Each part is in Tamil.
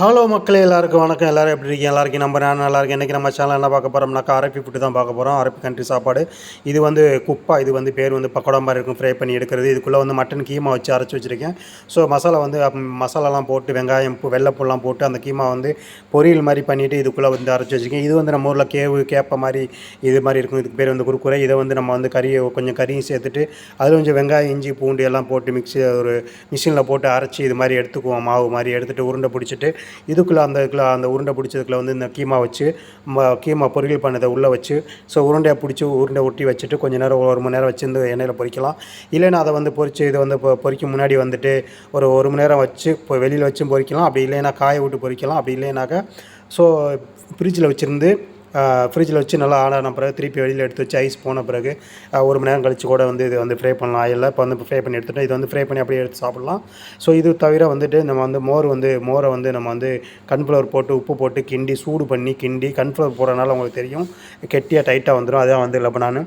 ஹலோ மக்களே எல்லாருக்கும் வணக்கம். எல்லாரும் எப்படி இருக்கீங்க? எல்லாருக்கும் நம்ம நான் நல்லா இருக்கேன். இன்றைக்கி நம்ம சேனல் என்ன பார்க்க போகிறோம்னாக்கா அரப்பி ஃபுட்டு தான் பார்க்க போகிறோம் அரப்பி கண்ட்ரி சாப்பாடு. இது வந்து குப்பா இது வந்து பேர் வந்து பக்கோடா மாதிரி இருக்கும். ஃப்ரை பண்ணி எடுக்கிறது. இதுக்குள்ளே வந்து மட்டன் கீமா வச்சு அரைச்சி வச்சுருக்கேன். ஸோ மசாலா வந்து மசாலாலாம் போட்டு வெங்காயம் வெள்ளைப்பூலாம் போட்டு அந்த கீமா வந்து பொரியல் மாதிரி பண்ணிவிட்டு இதுக்குள்ளே வந்து அரைச்சி வச்சுருக்கேன். இது வந்து நம்ம ஊரில் கேவு கேப்ப மாதிரி இது மாதிரி இருக்கும். இதுக்கு பேர் வந்து குறுக்குறை. இதை வந்து நம்ம வந்து கறியை கொஞ்சம் கறியும் சேர்த்துட்டு அதில் கொஞ்சம் வெங்காயம் இஞ்சி பூண்டு எல்லாம் போட்டு மிக்ஸி ஒரு மிஷினில் போட்டு அரைச்சி இது மாதிரி எடுத்துக்குவோம். மாவு மாதிரி எடுத்துகிட்டு உருண்டை பிடிச்சிட்டு இதுக்குள்ளே அந்த இதுக்குள்ள அந்த உருண்டை பிடிச்சதுக்குள்ள வந்து இந்த கீமா வச்சு ம கீமா பொரியல் பண்ணதை உள்ளே வச்சு ஸோ உருண்டையை பிடிச்சி உருண்டை ஒட்டி வச்சுட்டு கொஞ்ச நேரம் ஒரு மணி நேரம் வச்சு இந்த எண்ணெயில் பொறிக்கலாம் இல்லைன்னா அதை வந்து பொறிச்சு இதை வந்து இப்போ பொறிக்கும் முன்னாடி வந்துட்டு ஒரு ஒரு மணி நேரம் வச்சு இப்போ வெளியில் வச்சும் பொறிக்கலாம் அப்படி இல்லைன்னா காய விட்டு பொறிக்கலாம் அப்படி இல்லைனாக்கா ஸோ ஃப்ரிட்ஜில் வச்சுருந்து ஃப்ரிட்ஜில் வச்சு நல்லா ஆடான பிறகு திருப்பி வெளியில் எடுத்து வச்சு ஐஸ் போன பிறகு ஒரு மணி நேரம் கழிச்சு கூட வந்து இது வந்து ஃப்ரை பண்ணலாம். ஆயிலில் இப்போ வந்து ஃப்ரை பண்ணி எடுத்துகிட்டு இது வந்து ஃப்ரை பண்ணி அப்படியே எடுத்து சாப்பிட்லாம். ஸோ இது தவிர வந்துட்டு நம்ம வந்து மோர் வந்து மோரை வந்து நம்ம வந்து கன்ஃப்ளவர் போட்டு உப்பு போட்டு கிண்டி சூடு பண்ணி கிண்டி கன்ஃப்ளவர் போடுறதுனால உங்களுக்கு தெரியும் கெட்டியாக டைட்டாக வந்துடும் அதான் வந்து லெபனானு.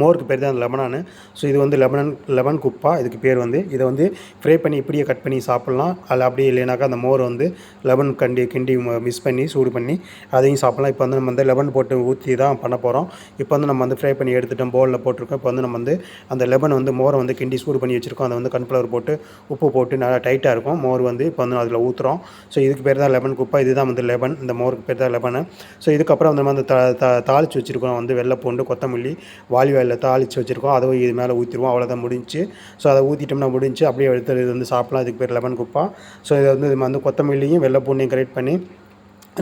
மோருக்கு பேர் தான் லெமனானு ஸோ இது வந்து லெமன் லெமன் குப்பா. இதுக்கு பேர் வந்து இதை வந்து ஃப்ரை பண்ணி இப்படியே கட் பண்ணி சாப்பிட்லாம். அதில் அப்படியே இல்லைனாக்கா அந்த மோர் வந்து லெமன் கண்டி கிண்டி மிஸ் பண்ணி சூடு பண்ணி அதையும் சாப்பிட்லாம். இப்போ வந்து நம்ம வந்து லெமன் போட்டு ஊற்றி தான் பண்ண போகிறோம் இப்போ வந்து நம்ம வந்து ஃப்ரை பண்ணி எடுத்துட்டோம் பவுலில் போட்டிருக்கோம். இப்போ வந்து நம்ம வந்து அந்த லெமன் வந்து மோரை வந்து கிண்டி சூடு பண்ணி வச்சுருக்கோம். அதை வந்து கன்ஃப்ளவர் போட்டு உப்பு போட்டு நல்லா டைட்டாக இருக்கும். மோர் வந்து இப்போ வந்து அதில் ஊற்றுறோம் ஸோ இதுக்கு பேர் தான் லெமன் குப்பா. இதுதான் வந்து லெமன் இந்த மோருக்கு பேர் தான் லெமனு ஸோ இதுக்கப்புறம் வந்து நம்ம அந்த த தாளித்து வச்சுருக்கோம். வந்து வெள்ளை பூண்டு கொத்தமல்லி வாலி இல்லை தாளித்து வச்சுருக்கோம். அதை இது மேலே ஊற்றிடுவோம் அவ்வளோதான் முடிஞ்சு. ஸோ அதை ஊற்றிட்டோம்னா முடிஞ்சு அப்படியே எடுத்து இது வந்து சாப்பிட்லாம். இதுக்கு பேர் லெமன் குப்பா. ஸோ இதை வந்து இது வந்து கொத்தமல்லியும் வெள்ளை பூண்டையும் பண்ணி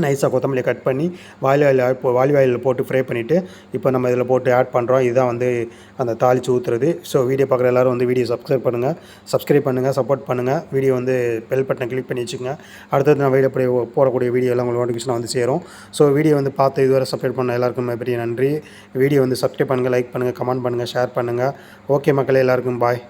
நைஸாக கொத்தமல்லியை கட் பண்ணி வாலி வாயில் இப்போ வாலிவாயில் போட்டு ஃப்ரை பண்ணிவிட்டு இப்போ நம்ம இதில் போட்டு ஆட் பண்ணுறோம் இதுதான் வந்து அந்த தாளித்து ஊற்றுறது ஸோ வீடியோ பார்க்குற எல்லோரும் வந்து வீடியோ சப்ஸ்கிரைப் பண்ணுங்கள் சப்ஸ்கிரைப் பண்ணுங்கள் சப்போர்ட் பண்ணுங்கள் வீடியோ வந்து பெல் பட்டனை கிளிக் பண்ணி வச்சுக்கோங்க. அடுத்தது நான் வீடியோ போய் போடக்கூடிய வீடியோ எல்லாம் உங்களுக்கு நோட்டிஃபிகேஷன் வந்து சேரும். ஸோ வீடியோ வந்து பார்த்து இதுவரை சப்ஸ்கிரைப் பண்ண எல்லாருக்குமே பெரிய நன்றி. வீடியோ வந்து சப்ஸ்கிரைப் பண்ணுங்கள் லைக் பண்ணுங்கள் கமெண்ட் பண்ணுங்கள் ஷேர் பண்ணுங்கள் ஓகே மக்களே எல்லாருக்கும் பாய்